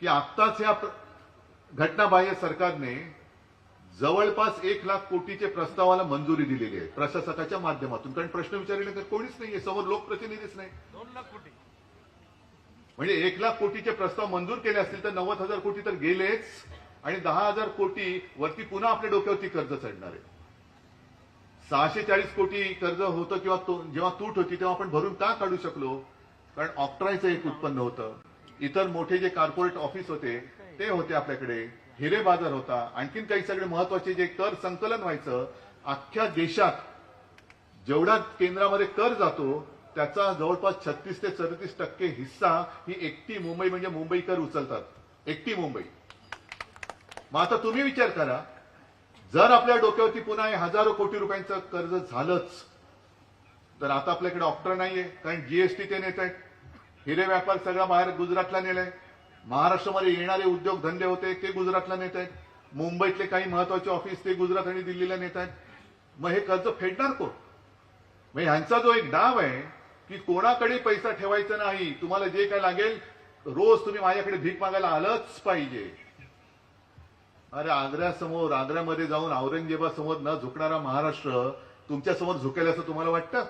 की आत्ताच या घटनाबाह्य सरकारने जवळपास एक लाख कोटीचे प्रस्तावाला मंजुरी दिलेली आहे प्रशासकाच्या माध्यमातून. कारण प्रश्न विचारले तर कोणीच नाहीये समोर लोकप्रतिनिधीच नाही. दोन लाख कोटी. म्हणजे एक लाख कोटीचे प्रस्ताव मंजूर केले असतील तर नव्वद हजार कोटी तर गेलेच आणि दहा हजार कोटी वरती पुन्हा आपल्या डोक्यावरती कर्ज चढणार आहे. सहाशे चाळीस कोटी कर्ज होतं किंवा जेव्हा तूट होती तेव्हा आपण भरून का काढू शकलो? कारण ऑक्ट्रायचं एक उत्पन्न होतं. इतर मोठे जे कॉर्पोरेट ऑफिस होते ते होते आपल्याकडे. हिरे बाजार होता. आणखीन काही सगळे महत्त्वाचे जे कर संकलन व्हायचं अख्ख्या देशात जेवढा केंद्रामध्ये कर जातो त्याचा जवळपास छत्तीस ते सदतीस टक्के हिस्सा ही एकटी मुंबई म्हणजे मुंबई कर उचलतात. एकटी मुंबई. मग आता तुम्ही विचार करा जर आपल्या डोक्यावरती पुन्हा हजारो कोटी रुपयांचं कर्ज झालंच तर आता आपल्याकडे ऑप्टर नाहीये कारण जीएसटी ते नेत आहेत हिरे व्यापार सगळा बाहेर गुजरातला नेलाय. महाराष्ट्रामध्ये येणारे उद्योग धंदे होते ते गुजरातला नेत आहेत मुंबईतले काही महत्त्वाचे ऑफिस ते गुजरात आणि दिल्लीला नेत आहेत मग हे कर्ज फेडणार कोण? मग ह्यांचा जो एक डाव आहे की कोणाकडे पैसा ठेवायचा नाही तुम्हाला जे काय लागेल रोज तुम्ही माझ्याकडे भीक मागायला आलंच पाहिजे. अरे आग्र्यासमोर आग्र्यामध्ये जाऊन औरंगजेबासमोर न झुकणारा महाराष्ट्र तुमच्यासमोर झुकेल असं तुम्हाला वाटतं?